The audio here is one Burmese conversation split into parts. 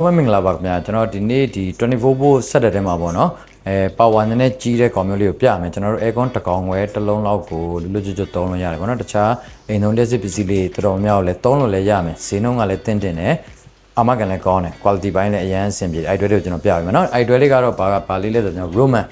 ဟုတ်မင်္ဂလာပါခင်ဗျာကျွန်တော်ဒီနေ့ဒီ24 volt set တဲ့ထဲမှာပေါ့နော်အဲ power နည်းနည်းကြီးတဲ့ကောင်မျိုးလေးကိုပြမယ်ကျွန်တော်တို့ aircon တစ်ကောင်ဝယ်တစ်လုံးလောက်ကိုလွတ်လွတ်ကျွတ်ကျွတ်သုံးလို့ရတယ်ပေါ့နော်တခြားအိမ်သုံးလက်စစ်ပစ္စည်းလေးတော်တော်များများကိုလည်းသုံးလို့လည်းရမယ်ဈေးနှုန်းကလည်းတင့်တယ်နဲ့အမကန်လည်းကောင်းတယ် quality ဘိုင်းလည်းအရင်အဆင်ပြေတယ်အဲ့တွဲလေးကိုကျွန်တော်ပြပေးမယ်နော်အဲ့တွဲလေးကတော့ဘာကဘာလေးလဲဆိုတော့ကျွန်တော် Roman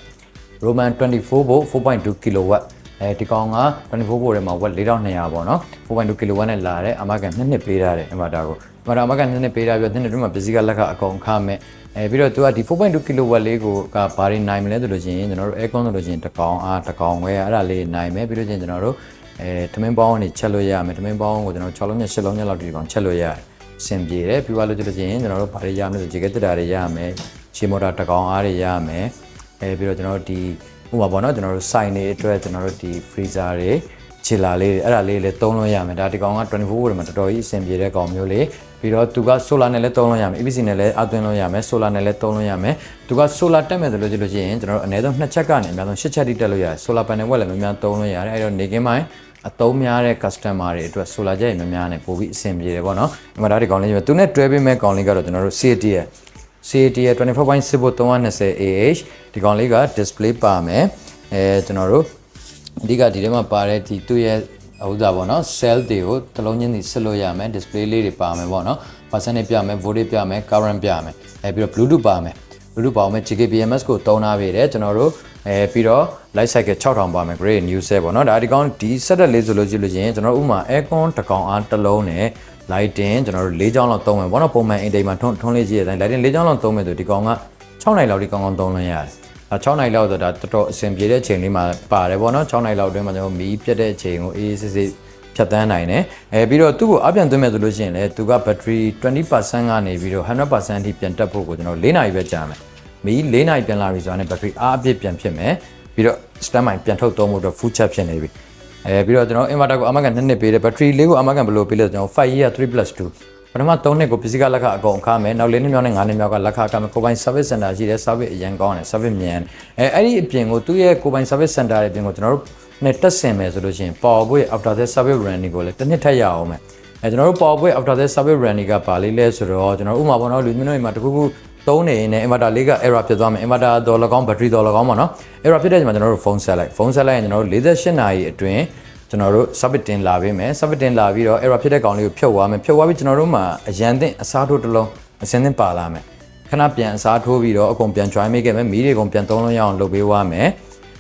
Roman 24 volt 4.2 kilowatt အဲဒီကောင်က24 volt ထဲမှာ watt 4200ပေါ့နော်4.2 kilowatt နဲ့လာတယ်အမကန်နှစ်နှစ်ပေးထားတယ်အင်ဗာတာကို အင်ဗာတာအမကန်နှစ်နှစ်ပေးထားပြီးတော့နှစ်နှစ်တွင်းမှာပစ္စည်းကလက်ကအကုန်ခမဲ့အဲပြီးတော့သူကဒီ4.2 kilowatt လေးကိုကဘာတွေနိုင်မလဲဆိုလို့ရှိရင်ကျွန်တော်တို့ aircon ဆိုလို့ရှိရင်တစ်ကောင်အားတစ်ကောင်ဝဲအဲ့ဒါလေးနိုင်မယ်ပြီးတော့ချင်းကျွန်တော်တို့အဲထမင်းပေါင်းကနေချက်လို့ရမယ်ထမင်းပေါင်းကိုကျွန်တော်6လုံးနဲ့7လုံးနဲ့လောက်ဒီကောင်ချက်လို့ရတယ်အဆင်ပြေတယ်ပြီးသွားလို့ကျလို့ချင်းကျွန်တော်တို့ဘာတွေရမလဲဆိုဂျေကက်တက်တာတွေရမယ်ရှီမော်တာတစ်ကောင်အားတွေရမယ်အဲပြီးတော့ကျွန်တော်တို့ဒီဥပမာပေါ့နော်ကျွန်တော်တို့စိုင်တွေအတွက်ကျွန်တော်တို့ဒီ freezer တွေ ချီလာလေးတွေအဲ့ဒါလေးလည်းသုံးလို့ရမယ်ဒါဒီကောင်က24 volt မှာတော်တော်ကြီးအဆင်ပြေတဲ့ကောင်မျိုးလေးပြီးတော့သူက solar နဲ့လည်းသုံးလို့ရမယ် EPC နဲ့လည်းအသွင်းလို့ရမယ် solar နဲ့လည်းသုံးလို့ရမယ်သူက solar တက်မယ်ဆိုလို့ကြည့်လို့ရှိရင်ကျွန်တော်တို့အနည်းဆုံး2ချက်ကနေအများဆုံး6ချက်တိတက်လို့ရတယ် solar panel ဝက်လည်းများများသုံးလို့ရတယ်အဲ့တော့နေကင်းပိုင်းအသုံးများတဲ့ customer တွေအတွက် solar ကြိုက်များများနဲ့ပို့ပြီးအဆင်ပြေတယ်ပေါ့နော်ဒီမှာဒါဒီကောင်လေးပဲသူနဲ့တွဲပေးမဲ့ကောင်လေးကတော့ကျွန်တော်တို့ CAT ရဲ့ CAT ရဲ့24.6 volt 320 AH ဒီကောင်လေးက display ပါမယ်အဲကျွန်တော်တို့ အဓိကဒီထဲမှာပါတဲ့ဒီသူ့ရဲ့ဥစားပေါ့နော် cell တွေကိုတစ်လုံးချင်းစီဆက်လို့ရမယ် display လေးတွေပါမယ်ပေါ့နော် percentage ပြမယ် voltage ပြမယ် current ပြမယ်အဲပြီးတော့ bluetooth ပါမယ် bluetooth ပါမယ် GKBMS ကိုတုံးထားပေးတယ်ကျွန်တော်တို့အဲပြီးတော့ light cycle 6000ပါမယ် grade new set ပေါ့နော်ဒါဒီကောင်ဒီ set လေးဆိုလို့ကြည့်လို့ချင်းကျွန်တော်တို့ဥမာ aircon တစ်ကောင်အားတစ်လုံးနဲ့ lighting ကျွန်တော်တို့၄ချောင်းလောက်သုံးမယ်ပေါ့နော်ပုံမှန်အိမ်တိမ်မှာထွန်းထွန်းလေးကြည့်ရတဲ့ lighting ၄ချောင်းလောက်သုံးမယ်ဆိုဒီကောင်က6နိုင်လောက်ဒီကောင်ကောင်သုံးလို့ရတယ်အဲ 6နိုင်လောက်ဆိုတော့တော်တော်အဆင်ပြေတဲ့အချိန်လေးမှာပါတယ်ပေါ့နော်6နိုင်လောက်အတွင်းမှာကျွန်တော်မီးပြတ်တဲ့အချိန်ကိုအေးအေးဆေးဆေးဖြတ်တန်းနိုင်တယ်အဲပြီးတော့သူ့ကိုအပြန်သွင်းမယ်ဆိုလို့ရှိရင်လည်းသူက battery 20%ကနေပြီးတော့100%အထိပြန်တက်ဖို့ကိုကျွန်တော်၄နာရီပဲကြာမယ်မီး၄နာရီပြန်လာပြီဆိုတော့ battery အားအပြည့်ပြန်ဖြစ်မယ်ပြီးတော့ standby ပြန်ထုတ်သုံးဖို့အတွက် full charge ဖြစ်နေပြီအဲပြီးတော့ကျွန်တော် inverter ကိုအမကန်နှစ်နှစ်ပေးတယ် battery လေးကိုအမကန်ဘယ်လိုပေးလဲဆိုတော့ကျွန်တော်5 year 3 plus 2 ပထမ3နှစ်ကိုပစ္စည်းကလက်ခအကုန်အခမယ်နောက်၄နှစ်မြောက်နဲ့၅နှစ်မြောက်ကလက်ခအခမယ်ကိုပိုင် service center ရှိတယ် service အရင်ကောင်းတယ် service မြန်အဲအဲ့ဒီအပြင်ကိုသူ့ရဲ့ကိုပိုင် service center ရဲ့အပြင်ကိုကျွန်တော်တို့နဲ့တက်ဆင်မယ်ဆိုလို့ရှိရင် power boy after that service running ကိုလည်းတစ်နှစ်ထပ်ရအောင်မယ်အဲကျွန်တော်တို့ power boy after that service running ကပါလေးလဲဆိုတော့ကျွန်တော်ဥမာပေါ့နော်လူမျိုးတွေမှာတခုခုသုံးနေရင် inverter လေးက error ဖြစ်သွားမယ် inverter တော်လကောင်း battery တော်လကောင်းပါနော် error ဖြစ်တဲ့ချိန်မှာကျွန်တော်တို့ဖုန်းဆက်လိုက်ဖုန်းဆက်လိုက်ရင်ကျွန်တော်တို့48နာရီအတွင်း ကျွန်တော်တို့ submit တင်လာပေးမယ် submit တင်လာပြီးတော့ error ဖြစ်တဲ့ကောင်လေးကိုဖြုတ်သွားမယ်ဖြုတ်သွားပြီးကျွန်တော်တို့မှာအရန်သင့်အစားထိုးတစ်လုံးအစင်းသင့်ပါလာမယ်ခဏပြန်အစားထိုးပြီးတော့အကုန်ပြန် join မိခဲ့မယ်မီးတွေအကုန်ပြန်သုံးလို့ရအောင်လုပ်ပေးသွားမယ်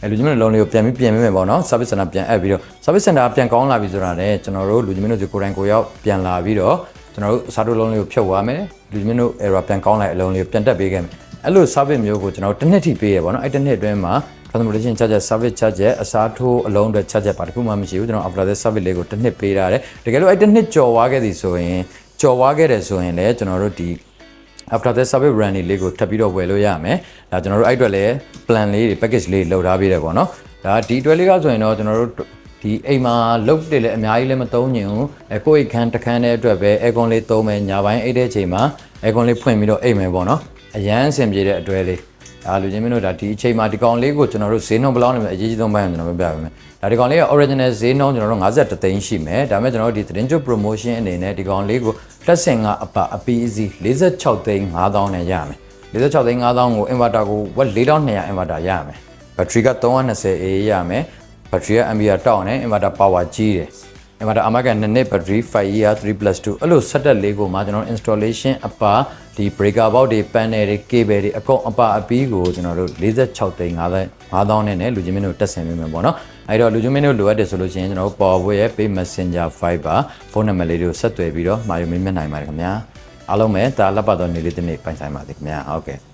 အဲလူကြီးမင်းတို့လုံးလေးကိုပြန်ပြီးပြင်ပေးမယ်ပေါ့နော် service center ပြန်အပ်ပြီးတော့ service center ပြန်ကောင်းလာပြီဆိုတာလည်းကျွန်တော်တို့လူကြီးမင်းတို့ဒီကိုယ်တိုင်ကိုရောက်ပြန်လာပြီးတော့ကျွန်တော်တို့အစားထိုးလုံးလေးကိုဖြုတ်သွားမယ်လူကြီးမင်းတို့ error ပြန်ကောင်းလာတဲ့အလုံးလေးကိုပြန်တက်ပေးခဲ့မယ်အဲ့လို service မျိုးကိုကျွန်တော်တို့တစ်နှစ်ထိပေးရပေါ့နော်အဲ့တစ်နှစ်အတွင်းမှာ transportation charge service charge အစားထိုးအလုံးတွေ charge ပါတခုမှမရှိဘူးကျွန်တော် after that service လေးကိုတစ်နှစ်ပေးရတယ်တကယ်လို့အဲ့တစ်နှစ်ကြော်သွားခဲ့သည်ဆိုရင်ကြော်သွားခဲ့တယ်ဆိုရင်လည်းကျွန်တော်တို့ဒီ after that service run လေးကိုထပ်ပြီးတော့ဝယ်လို့ရမယ်ဒါကျွန်တော်တို့အဲ့အတွက်လည်း plan လေးတွေ package လေးလောက်ထားပေးတယ်ပေါ့နော်ဒါဒီအတွက်လေးကဆိုရင်တော့ကျွန်တော်တို့ဒီအိမ်မှာလုတ်တယ်လည်းအများကြီးလည်းမသုံးညင်ဘူးအဲကိုယ့်အိမ်ခန်းတစ်ခန်းတဲ့အတွက်ပဲ aircon လေးသုံးမယ်ညာပိုင်းအိတ်တဲ့ချိန်မှာ aircon လေးဖွင့်ပြီးတော့အိမ်မယ်ပေါ့နော်အရန်အဆင်ပြေတဲ့အတွဲလေး ဒါလူချင်းမင်းတို့ဒါဒီအချိန်မှာဒီကောင်လေးကိုကျွန်တော်တို့ဈေးနှုန်းဘယ်လောက်နဲ့အရေးကြီးဆုံးပိုင်းကိုကျွန်တော်ပြပြပေးမယ်ဒါဒီကောင်လေးက original ဈေးနှုန်းကျွန်တော်တို့51သိန်းရှိမယ်ဒါပေမဲ့ကျွန်တော်တို့ဒီသတင်းချုပ် promotion အနေနဲ့ဒီကောင်လေးကိုတက်ဆင်ကအပအပီးစီ46သိန်း5000နဲ့ရမယ်46သိန်း5000ကို inverter ကိုဝက်4200 inverter ရမယ် battery က 320A ရမယ် battery က ampere တောင်းတယ် inverter power ကြီးတယ် inverter အမက2နှစ် battery 5 year 3 plus 2အဲ့လို setup လေးကိုမှကျွန်တော် installation အပါ ဒီ breaker box တွေ panel တွေ cable တွေအကုန်အပါအပီးကိုကျွန်တော်တို့46သိန်း5000နဲ့လူချင်းမင်းတို့တက်ဆင်ပေးမယ်ပေါ့နော်အဲ့တော့လူချင်းမင်းတို့လိုအပ်တယ်ဆိုလို့ရှိရင်ကျွန်တော်တို့ power ရဲ့ pay messenger fiber ဖုန်းနံပါတ်လေးတွေကိုဆက်သွယ်ပြီးတော့မှာယူမင်းမြတ်နိုင်ပါတယ်ခင်ဗျာအားလုံးပဲဒါလက်ပတ်တော်နေလေးတစ်နေ့ပိုင်ဆိုင်ပါသည်ခင်ဗျာဟုတ်ကဲ့